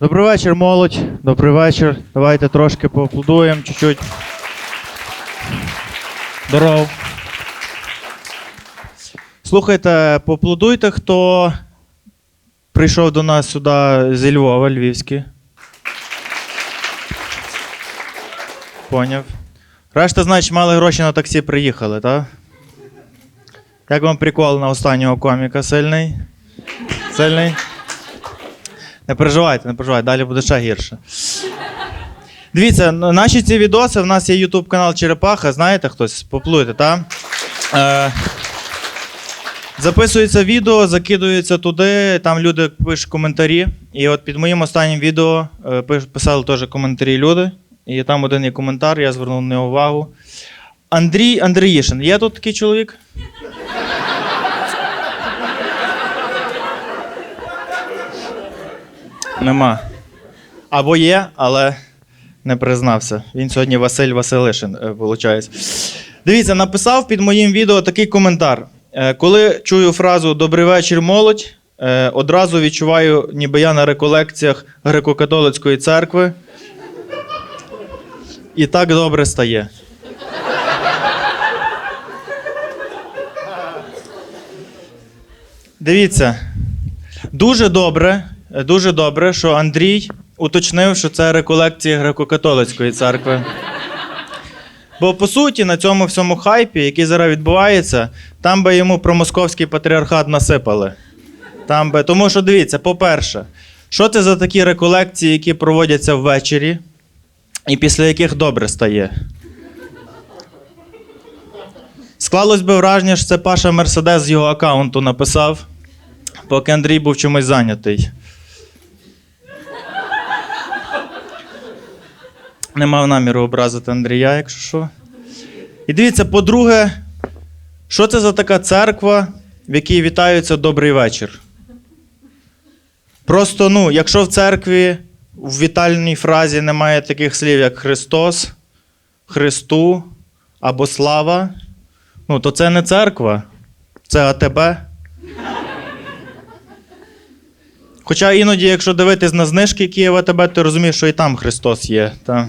Добрий вечір, молодь. Добрий вечір. Давайте трошки поаплодуємо чуть-чуть. Здоров. Слухайте, поаплодуйте, хто прийшов до нас сюди зі Львова, Львівський. Поняв. Решта, значить, мали гроші на таксі приїхали, так? Як вам прикол на останнього коміка сильний? Сильний? Не переживайте, не переживайте, далі буде ще гірше. Дивіться, наші ці відоси, в нас є YouTube канал Черепаха, знаєте хтось? Поплуйте, так? Е, записується відео, закидується туди, там люди пишуть коментарі. І от під моїм останнім відео е, писали теж коментарі люди. І там один є коментар, я звернув на нього увагу. Андрій Андріїшин. Є тут такий чоловік? Нема. Або є, але не признався. Він сьогодні Василь Василишин, е, виходить. Дивіться, написав під моїм відео такий коментар. Е, Коли чую фразу Добрий вечір, молодь, е, одразу відчуваю, ніби я на реколекціях греко-католицької церкви. І так добре стає. Дивіться, дуже добре, дуже добре, що Андрій уточнив, що це реколекції греко-католицької церкви. Бо по суті, на цьому всьому хайпі, який зараз відбувається, там би йому про московський патріархат насипали. Там би... Тому що дивіться, по-перше, що це за такі реколекції, які проводяться ввечері, і після яких добре стає? Склалось би враження, що це Паша Мерседес з його аккаунту написав, поки Андрій був чимось зайнятий. Не мав наміру образити Андрія, якщо що. І дивіться, по-друге, що це за така церква, в якій вітаються добрий вечір? Просто, ну, якщо в церкві в вітальній фразі немає таких слів, як Христос, Христу або Слава, ну, то це не церква, це АТБ. Хоча іноді, якщо дивитись на знижки, які є в АТБ, ти розумієш, що і там Христос є. Та.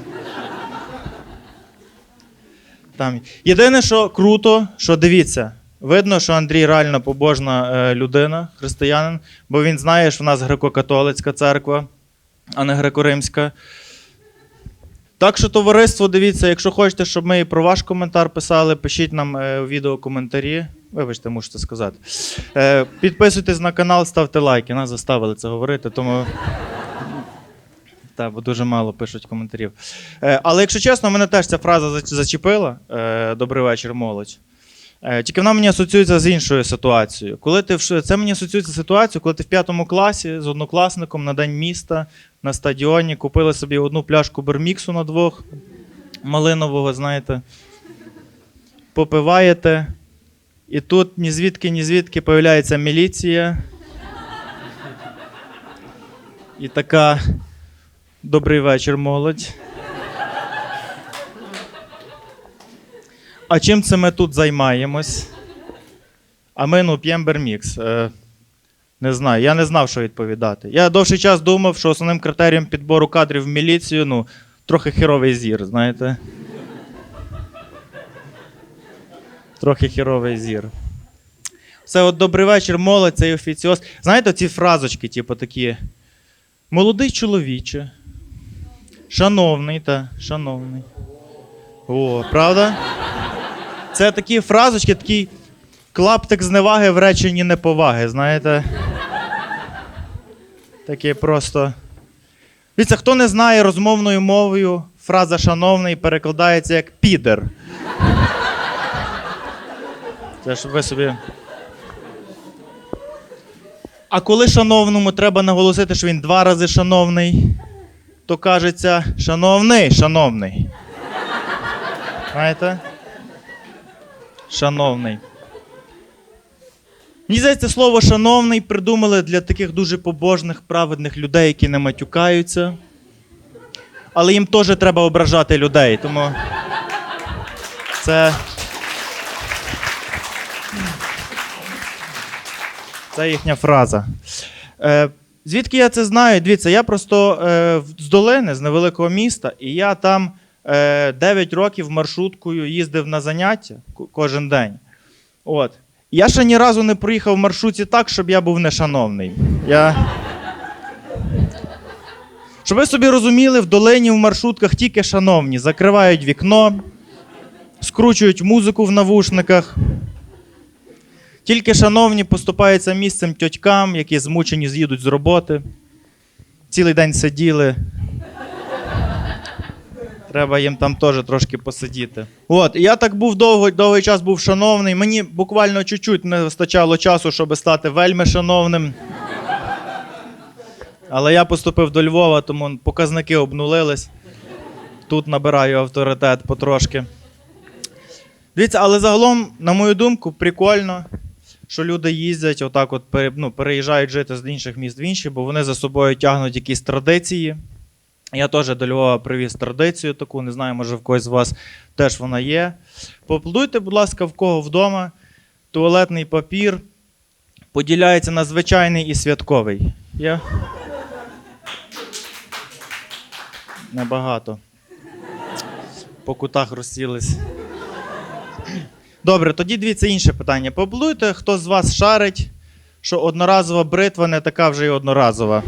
Там. Єдине, що круто, що дивіться, видно, що Андрій реально побожна е, людина, християнин, бо він знає, що в нас греко-католицька церква, а не греко-римська. Так що, товариство, дивіться, якщо хочете, щоб ми і про ваш коментар писали, пишіть нам е, у відео коментарі. Вибачте, мушу це сказати. Е, підписуйтесь на канал, ставте лайки. Нас заставили це говорити, тому. Так, бо дуже мало пишуть коментарів. Е, але якщо чесно, мене теж ця фраза зачепила. Е, Добрий вечір, молодь. Е, тільки вона мені асоціюється з іншою ситуацією. Коли ти в це мені асоціюється з ситуацією, коли ти в п'ятому класі з однокласником на день міста на стадіоні купили собі одну пляшку берміксу на двох малинового, знаєте. Попиваєте. І тут ні звідки, ні звідки появляється міліція. І така. Добрий вечір, молодь. А чим це ми тут займаємось? А ми ну п'ємо бермікс. Е, не знаю, я не знав, що відповідати. Я довший час думав, що основним критерієм підбору кадрів в міліцію ну, трохи херовий зір, знаєте. Трохи херовий зір. Це от добрий вечір, молодь, цей офіціоз. Знаєте, ці фразочки, типу такі. Молодий чоловіче. Шановний, та, шановний. О, правда? Це такі фразочки, такий клаптик зневаги в реченні неповаги, знаєте? Таке просто. Дивіться, хто не знає розмовною мовою, фраза шановний перекладається як підер. Це щоб ви собі. А коли шановному треба наголосити, що він два рази шановний, то кажеться шановний, шановний. Знаєте? Шановний. Мені здається, слово шановний придумали для таких дуже побожних, праведних людей, які не матюкаються. Але їм теж треба ображати людей, тому це. Це їхня фраза. Е, Звідки я це знаю? Дивіться, я просто е, з долини, з невеликого міста, і я там е, 9 років маршруткою їздив на заняття кожен день. От. Я ще ні разу не проїхав в маршрутці так, щоб я був нешановний. Я... Щоб ви собі розуміли, в долині в маршрутках тільки шановні, закривають вікно, скручують музику в навушниках. Тільки шановні поступаються місцем тьотькам, які змучені з'їдуть з роботи. Цілий день сиділи. Треба їм там теж трошки посидіти. От, і я так був довго, довгий час був шановний. Мені буквально чуть-чуть не вистачало часу, щоб стати вельми шановним. Але я поступив до Львова, тому показники обнулились. Тут набираю авторитет потрошки. Дивіться, але загалом, на мою думку, прикольно, що люди їздять, отак от ну, переїжджають жити з інших міст в інші, бо вони за собою тягнуть якісь традиції. Я теж до Львова привіз традицію таку, не знаю, може в когось з вас теж вона є. Поаплодуйте, будь ласка, в кого вдома. Туалетний папір поділяється на звичайний і святковий. Є? Небагато. По кутах розсілись. Добре, тоді дивіться інше питання. Поаплодуйте, хто з вас шарить, що одноразова бритва не така вже й одноразова.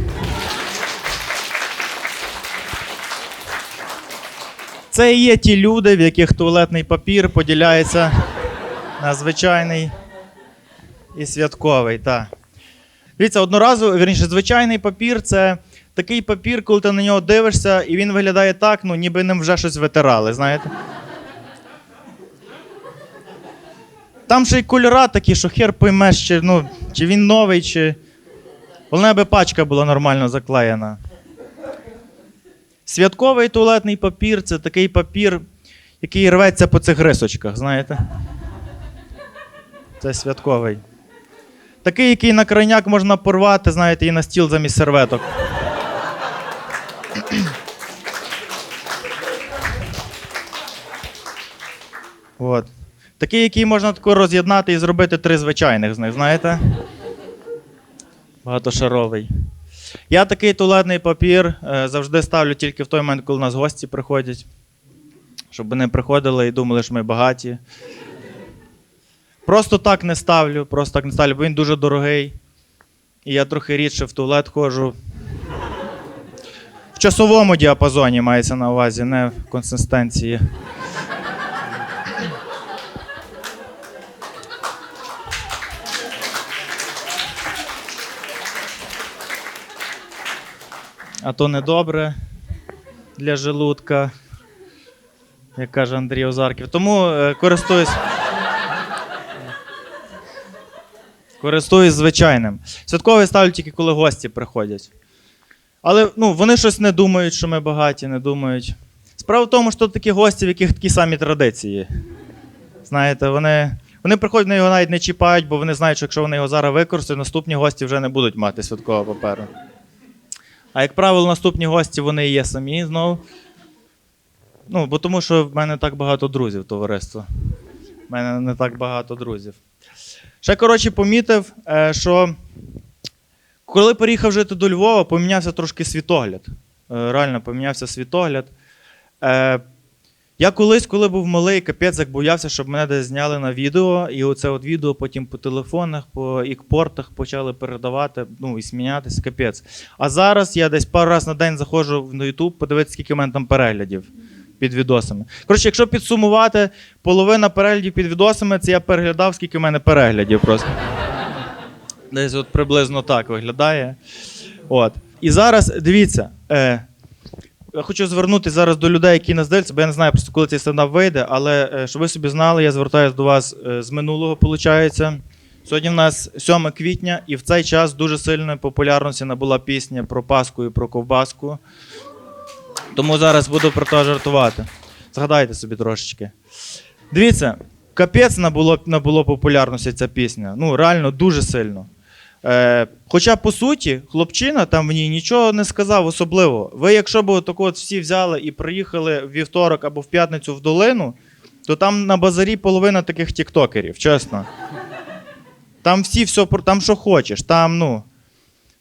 Це і є ті люди, в яких туалетний папір поділяється на звичайний і святковий. Та. Дивіться, одноразовий, вірніше, звичайний папір це такий папір, коли ти на нього дивишся, і він виглядає так, ну, ніби ним вже щось витирали, знаєте? Там ще й кольора такі, що хер поймеш, чи, ну, чи він новий, чи. Головне, аби пачка була нормально заклеєна. Святковий туалетний папір це такий папір, який рветься по цих рисочках, знаєте? Це святковий. Такий, який на крайняк можна порвати, знаєте, і на стіл замість серветок. От. Такий, який можна тако роз'єднати і зробити три звичайних з них, знаєте? Багатошаровий. Я такий туалетний папір е, завжди ставлю тільки в той момент, коли у нас гості приходять. Щоб вони приходили і думали, що ми багаті. Просто так не ставлю, просто так не ставлю, бо він дуже дорогий. І я трохи рідше в туалет ходжу. В часовому діапазоні мається на увазі, не в консистенції. А то недобре для желудка, як каже Андрій Озарків. Тому е, користуюсь. Користуюсь звичайним. Святковий ставлю тільки коли гості приходять. Але ну, вони щось не думають, що ми багаті, не думають. Справа в тому, що такі гості, в яких такі самі традиції. Знаєте, вони, вони приходять, вони його навіть не чіпають, бо вони знають, що якщо вони його зараз використають, наступні гості вже не будуть мати святкового паперу. А як правило, наступні гості вони є самі знову. Ну, бо тому що в мене так багато друзів, товариство. В мене не так багато друзів. Ще, коротше, помітив, е, що коли переїхав жити до Львова, помінявся трошки світогляд. Е, Реально помінявся світогляд. Я колись, коли був малий, капець, як боявся, щоб мене десь зняли на відео, і оце от відео потім по телефонах, по ікпортах почали передавати, ну і смінятися, капець. А зараз я десь пару разів на день заходжу на YouTube, подивитися, скільки в мене там переглядів під відосами. Коротше, якщо підсумувати, половина переглядів під відосами, це я переглядав, скільки в мене переглядів просто. Десь от приблизно так виглядає. От. І зараз дивіться. Е, я хочу звернутися зараз до людей, які нас дивляться, бо я не знаю просто, коли цей стендап вийде, але е, щоб ви собі знали, я звертаюся до вас е, з минулого, виходить. Сьогодні в нас 7 квітня, і в цей час дуже сильної популярності набула пісня про Пасху і про ковбаску. Тому зараз буду про те жартувати. Згадайте собі трошечки. Дивіться, капець набуло, набуло популярності ця пісня. Ну, реально дуже сильно. Е, хоча, по суті, хлопчина там в ній нічого не сказав особливо. Ви, якщо б тако от всі взяли і приїхали в вівторок або в п'ятницю в долину, то там на базарі половина таких тіктокерів, чесно. Там всі все, там що хочеш, там, ну.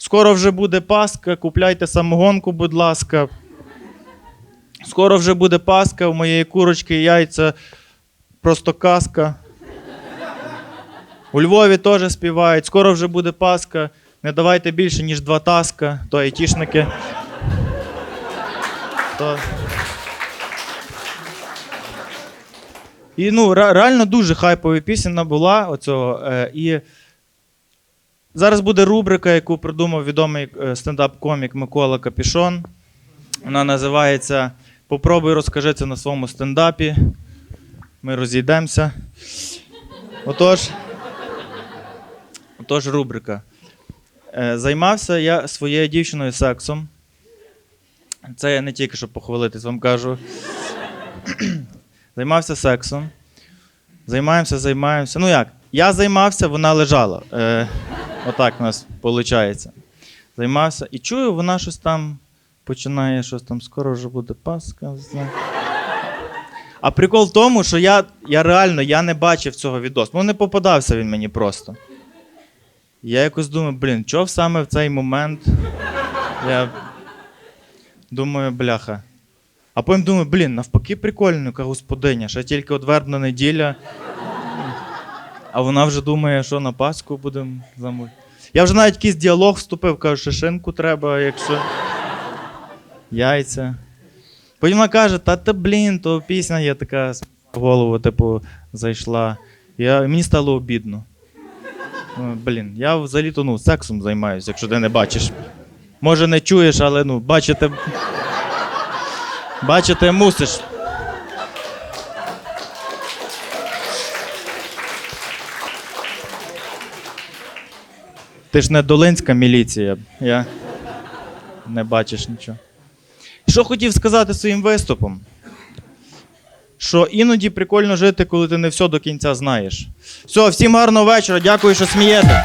Скоро вже буде Пасха, купляйте самогонку, будь ласка. Скоро вже буде Пасха, у моєї курочки яйця просто казка. У Львові теж співають. Скоро вже буде Пасха. Не давайте більше, ніж два таска, то айтішники. То... І ну, реально дуже хайпова пісня була оцього. Е, і зараз буде рубрика, яку придумав відомий е, стендап-комік Микола Капішон. Вона називається Попробуй розкажи це на своєму стендапі. Ми розійдемося. Отож, отож рубрика. Е, Займався я своєю дівчиною сексом. Це я не тільки щоб похвалитись, вам кажу. Займався сексом. Займаємося, займаємося. Ну як? Я займався, вона лежала. Е, отак у нас виходить. Займався. І чую, вона щось там починає, щось там, скоро вже буде Пасха. А прикол в тому, що я, я реально я не бачив цього відосу. Ну, не попадався він мені просто. Я якось думаю, блін, чого саме в цей момент? Я думаю, бляха. А потім думаю, блін, навпаки, прикольно, яка господиня, ще тільки от вербна неділя. А вона вже думає, що на Пасху будемо замовити. Я вже навіть якийсь діалог вступив, кажу, що шинку треба, якщо. Яйця. Потім вона каже, та ти, блін, то пісня є така в голову, типу, зайшла. Я, мені стало обідно. Ну, блін, я взагалі-то ну, сексом займаюся, якщо ти не бачиш. Може, не чуєш, але ну, бачити. Бачити мусиш. Ти ж не долинська міліція. Я не бачиш нічого. Що хотів сказати своїм виступом? Що іноді прикольно жити, коли ти не все до кінця знаєш. Все, всім гарного вечора, дякую, що смієте.